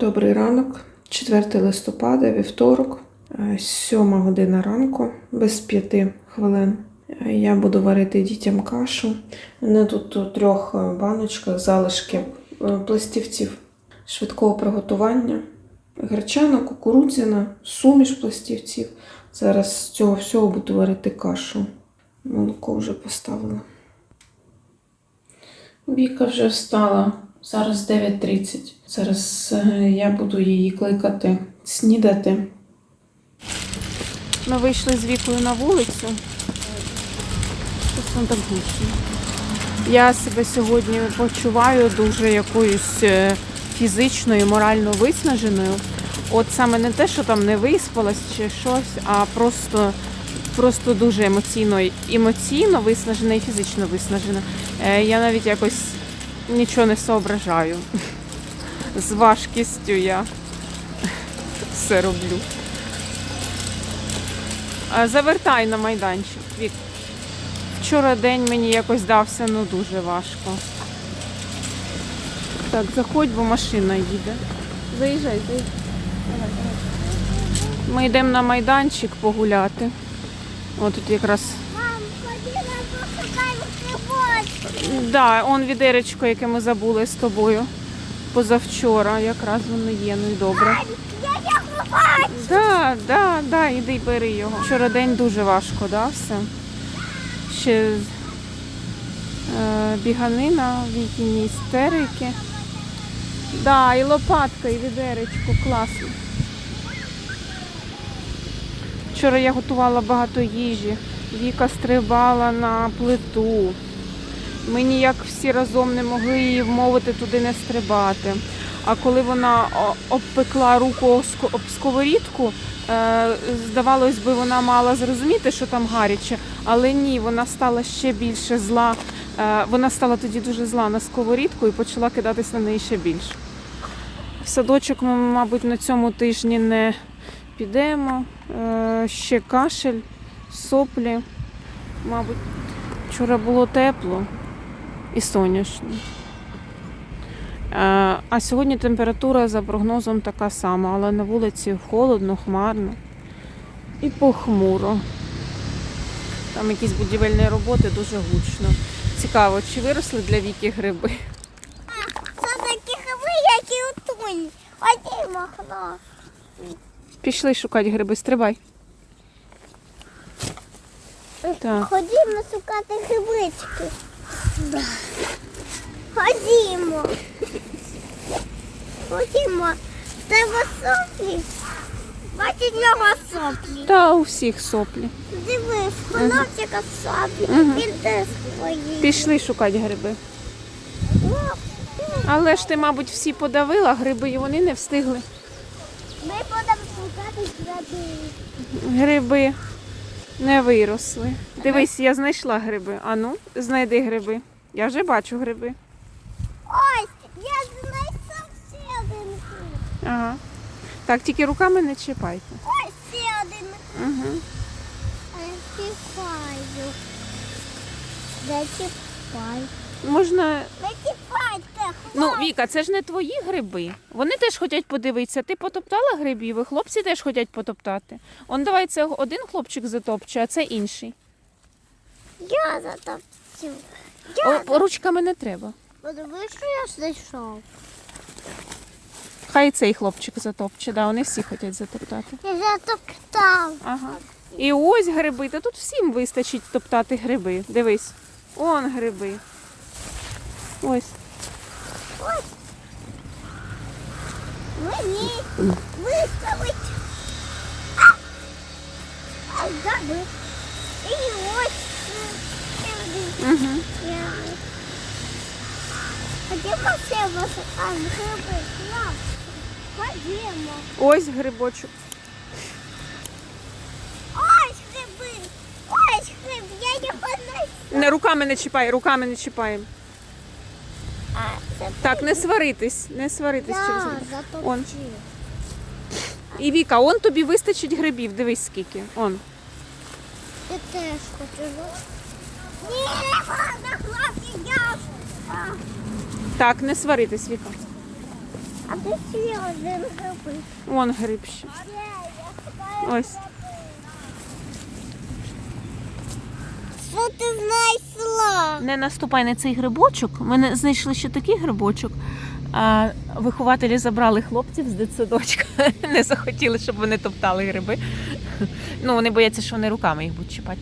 Добрий ранок, 4 листопада, вівторок, е, 7 година ранку, без 5 хвилин. Е, Я буду варити дітям кашу. У мене тут у трьох е, баночках залишки е, пластівців швидкого приготування. Гречана, кукурудзяна, суміш пластівців. Зараз з цього всього буду варити кашу. Молоко вже поставила. Віка вже встала. Зараз 9.30. Зараз е, я буду її кликати снідати. Ми вийшли з вікою на вулицю. Щось так гучно. Я себе сьогодні почуваю дуже якоюсь е, фізично і морально виснаженою. От саме не те, що там не виспалась чи щось, а просто, просто дуже емоційно, емоційно виснажена і фізично виснажена. Е, Я навіть якось нічого не соображаю. З важкістю я все роблю. Завертай на майданчик. Вік. Вчора день мені якось дався ну дуже важко. Так, заходь, бо машина їде. Заїжджай, заїжджай. Ми йдемо на майданчик погуляти. О, тут якраз Мам, ходила пошукаємо грибочки. Да, он відеречко, яке ми забули з тобою позавчора. Якраз воно є, ну і добре. Да, да, да, іди бери його. Вчора день дуже важко, да, все. Ще е, біганина, вікіні істерики. Да, і лопатка, і відеречко, класно. Вчора я готувала багато їжі. Віка стрибала на плиту. Ми ніяк всі разом не могли її вмовити туди не стрибати. А коли вона обпекла руку об сковорідку, е, здавалось би, вона мала зрозуміти, що там гаряче, але ні, вона стала ще більше зла. Е, вона стала тоді дуже зла на сковорідку і почала кидатись на неї ще більше. В садочок ми, мабуть, на цьому тижні не підемо. Е, ще кашель, соплі. Мабуть, вчора було тепло і сонячно. Е, А сьогодні температура за прогнозом така сама, але на вулиці холодно, хмарно і похмуро. Там якісь будівельні роботи дуже гучно. Цікаво, чи виросли для віки гриби? Це такі гриби, які у туні. Ходімо, хлопці. Пішли шукати гриби, стрибай. Так. Ходімо шукати грибички. Ходімо. Ходімо. Це соплі. Бачиш в нього соплі. Та у всіх соплі. Дивись, хлопчика соплі. Мгм. Він теж свої. Пішли шукати гриби. Але ж ти, мабуть, всі подавила, гриби і вони не встигли. Ми будемо шукати гриби. Гриби не виросли. Дивись, я знайшла гриби. Ану, знайди гриби. Я вже бачу гриби. Ось, я знайшов ще один гриб. Ага. Так, тільки руками не чіпайте. Ось ще один Угу. Чіпаю. Не чіпай. Можна. Не чіпайте, Ну, Віка, це ж не твої гриби. Вони теж хочуть подивитися. Ти потоптала грибів, і хлопці теж хочуть потоптати. Он давай це один хлопчик затопче, а це інший. Я затопчу. О, ручками не треба. Подивись, що я знайшов. Хай цей хлопчик затопче, да, вони всі хочуть затоптати. Я затоптав. Ага. І ось гриби. Та тут всім вистачить топтати гриби. Дивись. Он гриби. Ось. Ось. Мені виставить. А! А. І ось. Угу. Я. Ходімо ще високаємо гриби. Ходімо. Ось грибочок. Ось гриби. Ось гриб. Я його знайшов. Не руками не чіпай, руками не чіпаємо. Так, не сваритись, не сваритись через я гриби. Он. І Віка, он тобі вистачить грибів, дивись скільки. Он. Я теж хочу. Так, не сваритись, Віка. А ти ще один гриби. Вон гриб ще. Ось. Що ти знайшла? Не наступай на цей грибочок. Ми не знайшли ще такий грибочок. А вихователі забрали хлопців з дитсадочка. Не захотіли, щоб вони топтали гриби. Ну, вони бояться, що вони руками їх будуть чіпати.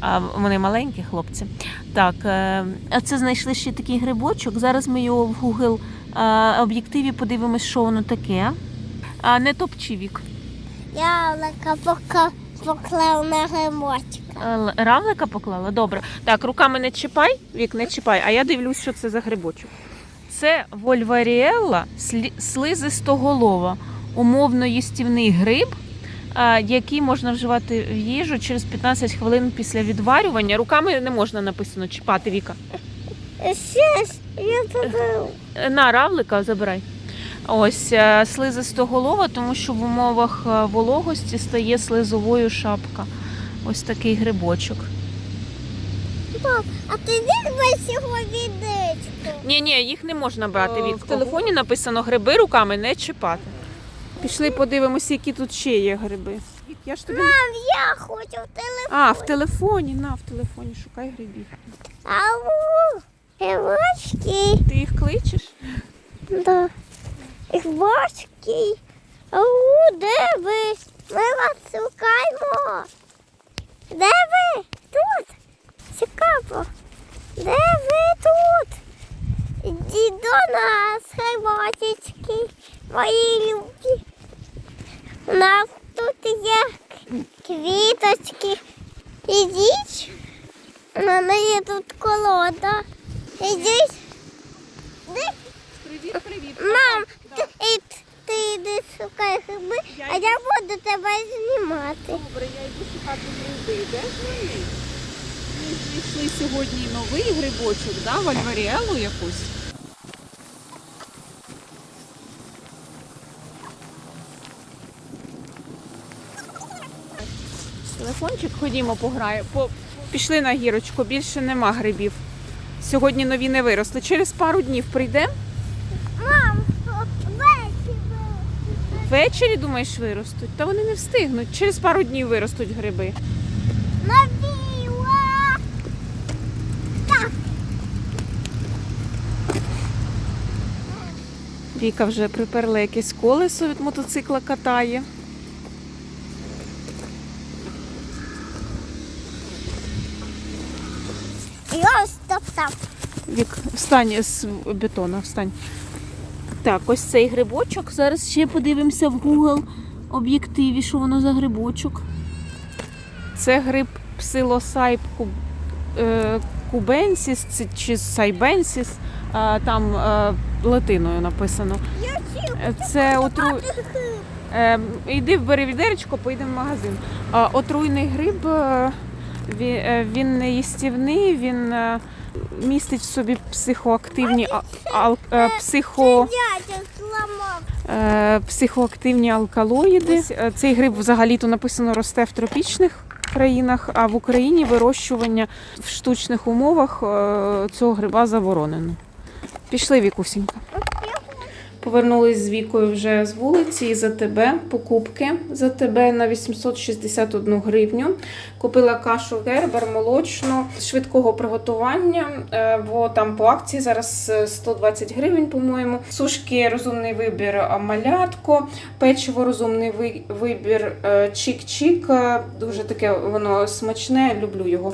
А вони маленькі хлопці. Так, е, а це знайшли ще такий грибочок. Зараз ми його в Google е, об'єктиві подивимось, що воно таке. А не топчи вік. Яблука пока поклав на грибочка. Е, Равлика поклала? Добре. Так, руками не чіпай, вік, не чіпай, а я дивлюсь, що це за грибочок. Це вольваріелла слизистоголова, умовно їстівний гриб, а, який можна вживати в їжу через 15 хвилин після відварювання. Руками не можна написано чіпати Віка. Я. Е, На равлика забирай. Ось е, слизистоголова, тому що в умовах е, вологості стає слизовою шапка. Ось такий грибочок. Пап, а ти візьми його відечку. Ні, ні, їх не можна брати. Е, в В телефоні написано гриби руками не чіпати. Пішли подивимося, які тут ще є гриби. Я ж тобі... Мам, я хочу в телефон. А, в телефоні, на, в телефоні шукай грибів. Ау, грибочки. Ти їх кличеш? Да. Грибочки. Ау, де ви? Ми вас шукаємо. Де ви? Тут. Цікаво. Де ви тут? Ідіть до нас, грибочечки, мої любі. У нас тут є квіточки. Ідіть. У мене є тут колода. Ідіть. Привіт, привіт. Мам, ти, ти йди шукай гриби, а я буду тебе знімати. Добре, я йду шукати гриби. Де ж вони? Ми знайшли сьогодні новий грибочок, да? вальваріелу якусь. Телефончик, ходімо, пограємо. По... Пішли на гірочку, більше нема грибів. Сьогодні нові не виросли. Через пару днів прийдемо. Мам, весь Ввечері, думаєш, виростуть. Та вони не встигнуть. Через пару днів виростуть гриби. Віка вже приперла якесь колесо від мотоцикла катає. Вік, встань з бетона, встань. Так, ось цей грибочок. Зараз ще подивимося в Google об'єктиві, що воно за грибочок. Це гриб псилосайп куб- е, кубенсіс чи сайбенсіс, а, там е, латиною написано. Е, Це отру... Е, йди бери відеречко, поїдемо в магазин. Отруйний гриб, е, він, е, не їстівний, він е, містить в собі психоактивні а, ал, е, психо. Е, психоактивні алкалоїди. Е, Цей гриб взагалі-то написано росте в тропічних країнах, а в Україні вирощування в штучних умовах цього гриба заборонено. Пішли, Вікусінька. Повернулись з вікою вже з вулиці і за тебе покупки за тебе на 861 гривню. Купила кашу гербер молочну швидкого приготування, е, бо там по акції зараз е, 120 гривень, по-моєму. Сушки розумний вибір малятко, печиво розумний вибір е, чик-чик. е, Дуже таке воно смачне, люблю його.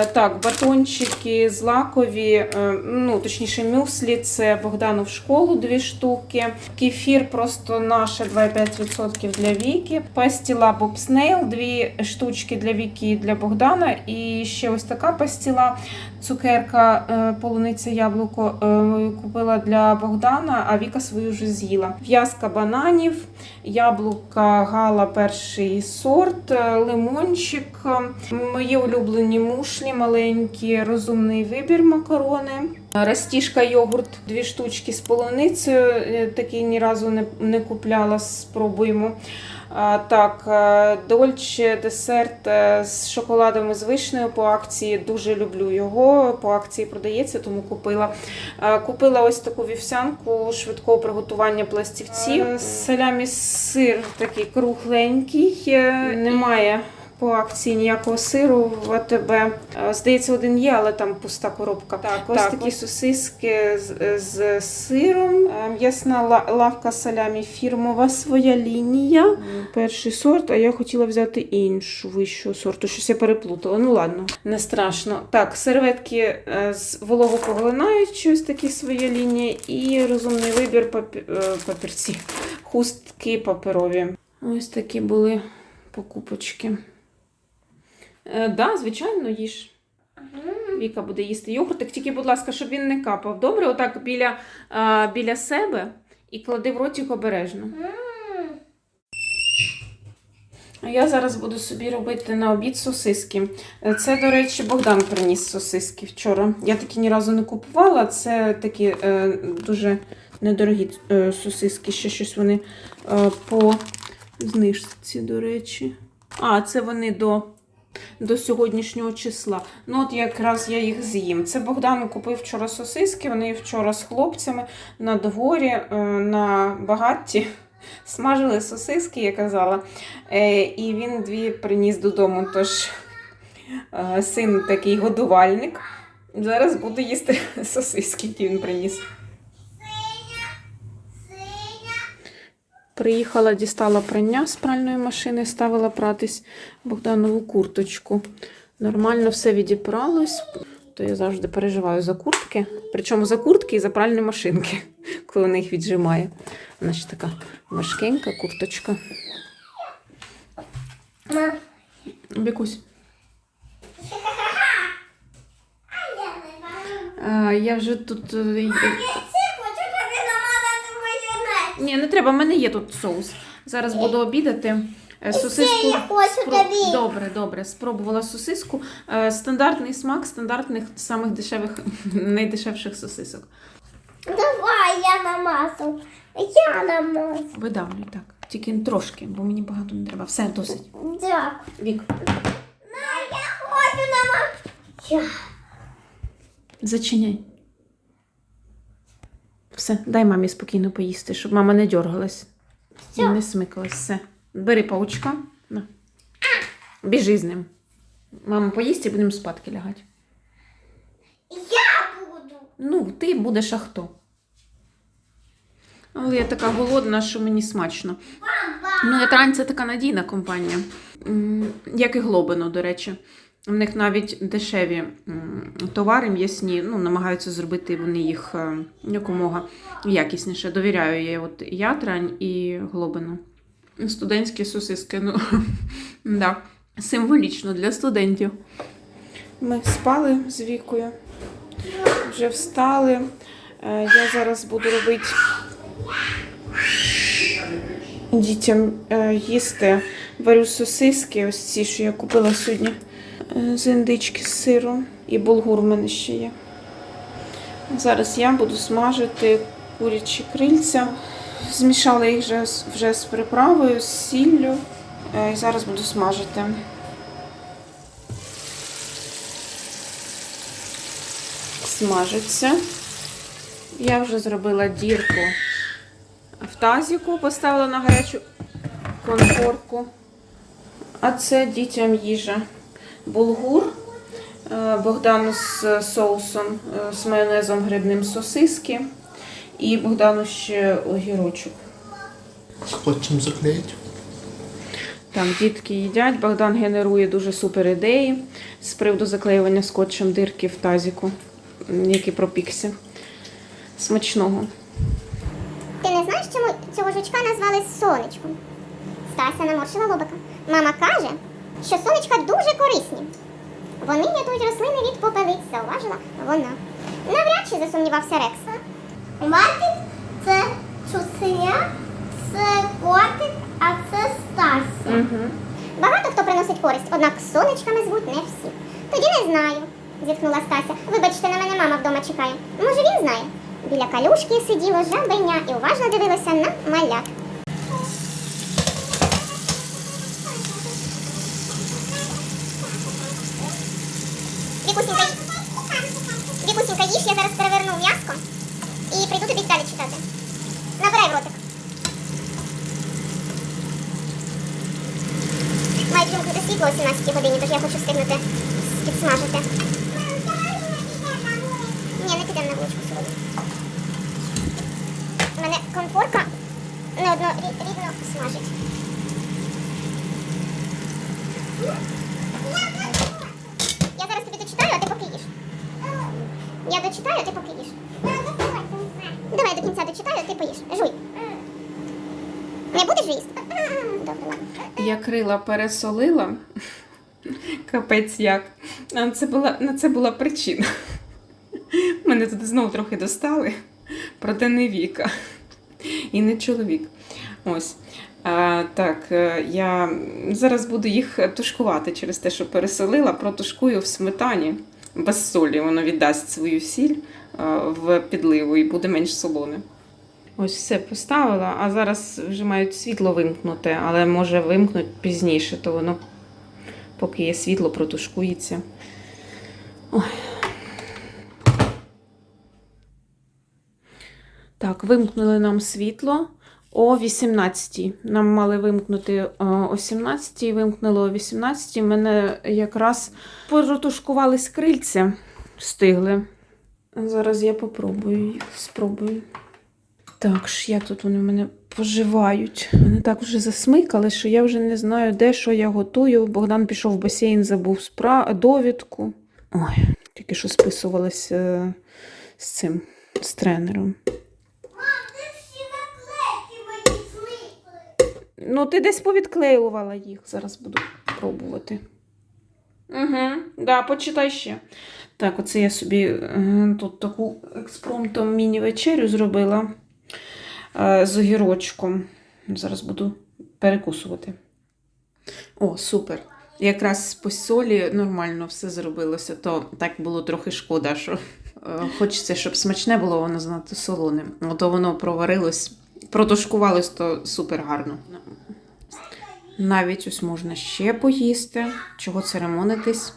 Е, Так, батончики злакові, е, ну точніше, мюслі, це Богдану в школу дві штуки. Кефір просто наше 2,5% для Віки. Пастіла Бобснейл, дві штучки для Віки і для Богдана. І ще ось така пастіла, цукерка, е, полуниця яблуко е, купила для Богдана, а Віка свою вже з'їла. В'язка бананів, яблука гала перший сорт, е, лимончик, мої улюблені мушлі маленькі, розумний вибір макарони. Растішка йогурт, дві штучки з полуницею. Такий ні разу не, не купляла, спробуємо. Так, дольче десерт з шоколадом і з вишнею по акції. Дуже люблю його. По акції продається, тому купила. Е, Купила ось таку вівсянку швидкого приготування пластівців. Е, Салямі сир такий кругленький. Е, Немає по акції ніякого сиру в АТБ. Е, Здається, один є, але там пуста коробка. Так, ось такі сосиски з, з сиром. Е, М'ясна лавка салямі фірмова своя лінія. Перший сорт, а я хотіла взяти іншу вищого сорту. Щось я переплутала. Ну ладно, не страшно. Так, серветки е, з вологопоглинаючі, ось такі своя лінія, і розумний вибір папі... е, папірці, хустки паперові. Ось такі були покупочки. Е, да, звичайно, їж. Віка буде їсти йогуртик, тільки, будь ласка, щоб він не капав. Добре, отак біля, а, біля себе і клади в ротик обережно. А я зараз буду собі робити на обід сосиски. Е, Це, до речі, Богдан приніс сосиски вчора. Я такі ні разу не купувала. Це такі е, дуже недорогі е, сосиски. Ще щось вони е, по знижці, до речі. А, це вони до до сьогоднішнього числа. Ну, от якраз я їх з'їм. Це Богдан купив вчора сосиски, вони вчора з хлопцями на дворі, е, на багатті. Смажили сосиски, я казала. Е, І він дві приніс додому. Тож е, син такий годувальник. Зараз буду їсти сосиски, які він приніс. Приїхала, дістала прання з пральної машини, ставила пратись Богданову курточку. Нормально все відіпралось. То я завжди переживаю за куртки. Причому за куртки і за пральні машинки, коли вона їх віджимає. Вона ж така важкенька курточка. Бікусь. я вже тут. е, й- Я хочу тобі намазати майонез. Ні, не треба, в мене є тут соус. Зараз буду обідати. Е, Сосиску. я хочу тобі. Добре, добре. Спробувала сосиску. Е, Стандартний смак стандартних самих дешевих, найдешевших сосисок. Давай я намазав. Я намазав. Видавлю так. Тільки трошки, бо мені багато не треба. Все, досить. Дякую. Вік, На, я хочу намазати. Зачиняй. Все, дай мамі спокійно поїсти, щоб мама не дергалась і не смикалась. Все. Бери паучка. На. Біжи з ним. Мама поїсть і будемо спадки лягати. Я буду. Ну, ти будеш а хто? Але я така голодна, що мені смачно. Ну, Ятрань це така надійна компанія. Як і Глобино, до речі. У них навіть дешеві товари м'ясні, ну, намагаються зробити вони їх е, якомога якісніше. Довіряю я от Ятрань і Глобину. Студентські сосиски, ну, да. символічно для студентів. Ми спали з вікою, вже встали. Е, Я зараз буду робити дітям е, їсти. Варю сосиски, ось ці, що я купила сьогодні з індички з сиром. І булгур в мене ще є. Зараз я буду смажити курячі крильця. Змішала їх вже, вже з приправою, з сіллю. Е, І зараз буду смажити. Смажиться. Я вже зробила дірку в тазіку, поставила на гарячу конфорку. А це дітям їжа. Булгур, е, Богдану з соусом, е, з майонезом грибним сосиски. І Богдану ще огірочок. Скотчем заклеить. Так, дітки їдять. Богдан генерує дуже супер ідеї з приводу заклеювання скотчем дирки в тазіку, який пропікся. Смачного. Ти не знаєш, чому цього жучка назвали сонечком? Стася наморщила лобика. Мама каже, що сонечка дуже корисні. Вони рятують рослини від попелиць, зауважила вона. Навряд чи засумнівався Рекс. Бачиш, це чуценя, це котик, а це Стася. Угу. Багато хто приносить користь, однак сонечками звуть не всі. Тоді не знаю, зітхнула Стася. Вибачте, на мене мама вдома чекає. Може, він знає. Біля калюшки сиділо жабеня і уважно дивилося на малят. Вікусінька, Вікусінька, їж, я зараз переверну м'яско і прийду тобі далі читати. Набирай в ротик. Мають вимкнути світло о 17 годині, тож я хочу встигнути підсмажити. Ні, не підемо на вуличку сьогодні. У мене конфорка не одно рі- смажить. Я зараз тобі дочитаю, а ти поки їш. Я дочитаю, а ти поки їш. Давай до кінця дочитаю, а ти поїш. Жуй. Не будеш їсти? Добре, ладно. Я крила пересолила. Капець як. Це була, на це була причина. Мене тут знову трохи достали, проте не Віка. І не чоловік. Ось. А, так, е, я зараз буду їх тушкувати через те, що пересолила, протушкую в сметані без солі. Воно віддасть свою сіль е, в підливу і буде менш солоне. Ось все поставила, а зараз вже мають світло вимкнути, але може вимкнуть пізніше, то воно, поки є світло, протушкується. Ой. Так, вимкнули нам світло о 18 Нам мали вимкнути е, о 17 вимкнули о 18 Мене якраз протушкувались крильця, встигли. Зараз я попробую їх, спробую. Так ж, як тут вони в мене поживають. Вони так вже засмикали, що я вже не знаю, де що я готую. Богдан пішов в басейн, забув спра... довідку. Ой, тільки що списувалася е, з цим, з тренером. Ну, ти десь повідклеювала їх. Зараз буду пробувати. Угу, да, почитай ще. Так, оце я собі е, тут таку експромтом міні-вечерю зробила е, з огірочком. Зараз буду перекусувати. О, супер. Якраз по солі нормально все зробилося, то так було трохи шкода, що е, хочеться, щоб смачне було, воно знати солоне. Ото воно проварилось, протушкувалось, то супер гарно. Навіть ось можна ще поїсти. Чого церемонитись?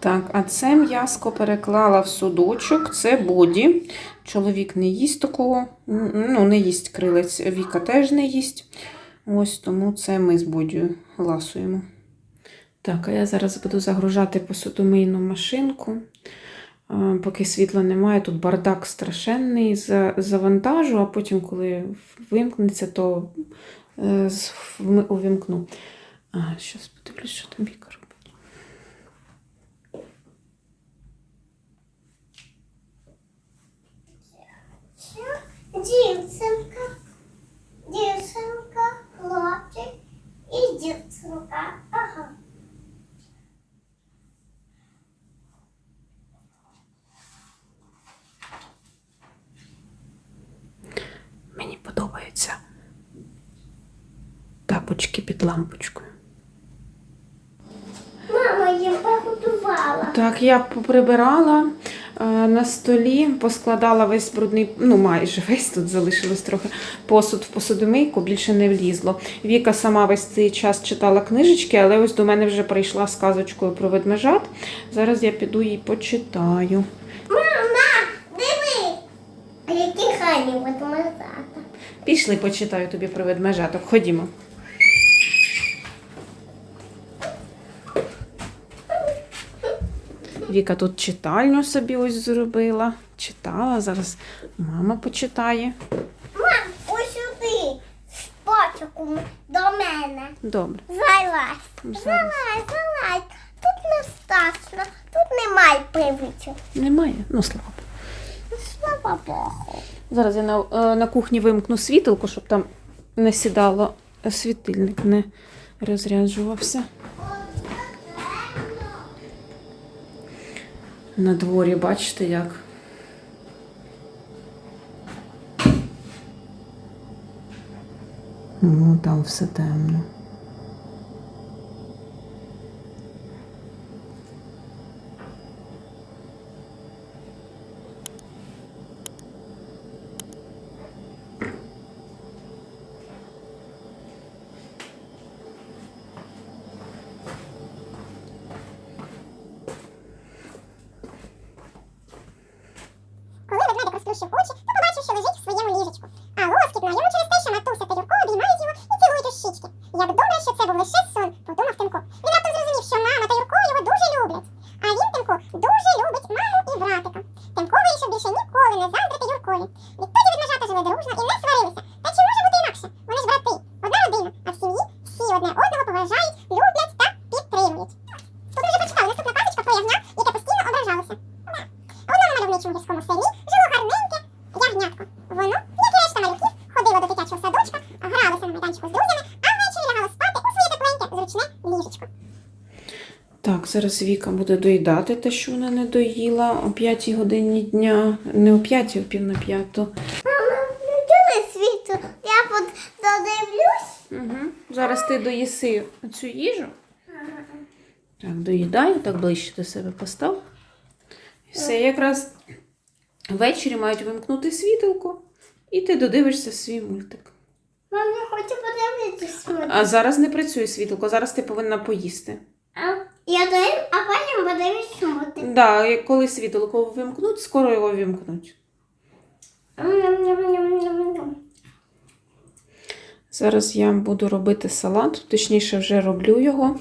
Так, а це м'яско переклала в судочок. Це боді. Чоловік не їсть такого, ну, не їсть крилець, Віка теж не їсть. Ось тому це ми з Бодю ласуємо. Так, а я зараз буду загружати посудомийну машинку. Поки світла немає, тут бардак страшенний за- завантажу, а потім, коли вимкнеться, то е, увімкну. А, зараз подивлюсь, що там Віка робить. Дівчинка, дівчинка, хлопчик і дівчинка. Ага. Мені подобаються тапочки під лампочкою. Мама їм приготувала. Так, я поприбирала е, на столі, поскладала весь брудний, ну майже весь тут залишилось трохи посуд в посудомийку, більше не влізло. Віка сама весь цей час читала книжечки, але ось до мене вже прийшла з казочкою про ведмежат. Зараз я піду їй почитаю. Мама, диви. А які гарні ведмежата. Пішли, почитаю тобі про ведмежаток. Ходімо. Віка тут читальню собі ось зробила. Читала, зараз мама почитає. Мам, ось сюди. Спочатку до мене. Добре. Залазь. Зараз. Залазь, залазь. Тут не страшно. Тут немає привичок. Немає? Ну, слава. Слава Богу. Зараз я на, е, на кухні вимкну світилку, щоб там не сідало світильник, не розряджувався. На дворі, бачите, як. Ну, там все темно. do Orkut, eu compartilho sobre os vídeos зараз Віка буде доїдати те, що вона не доїла о 5 годині дня. Не о 5, а о пів на п'яту. Мама, Чули світу? Я додивлюсь. Угу. Зараз ти доїси цю їжу. Так, доїдай, так ближче до себе постав. І все, якраз ввечері мають вимкнути світилко, і ти додивишся свій мультик. Мам, я хочу подивитись. А зараз не працює світилко, зараз ти повинна поїсти. Я доїм, а потім подивлюсь мультик. Да, коли світилко вимкнуть, скоро його вимкнуть. Зараз я буду робити салат, точніше, вже роблю його.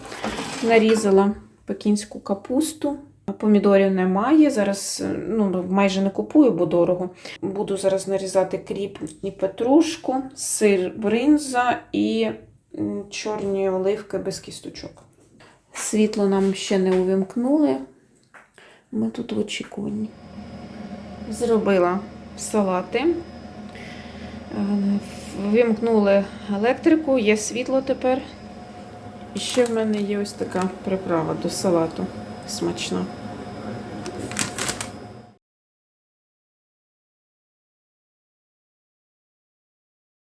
Нарізала пекінську капусту. Помідорів немає. Зараз ну, майже не купую, бо дорого. Буду зараз нарізати кріп і петрушку, сир бринза і чорні оливки без кісточок. Світло нам ще не увімкнули. Ми тут в очікуванні. Зробила салати. Е, Вимкнули електрику, є світло тепер. І ще в мене є ось така приправа до салату смачна.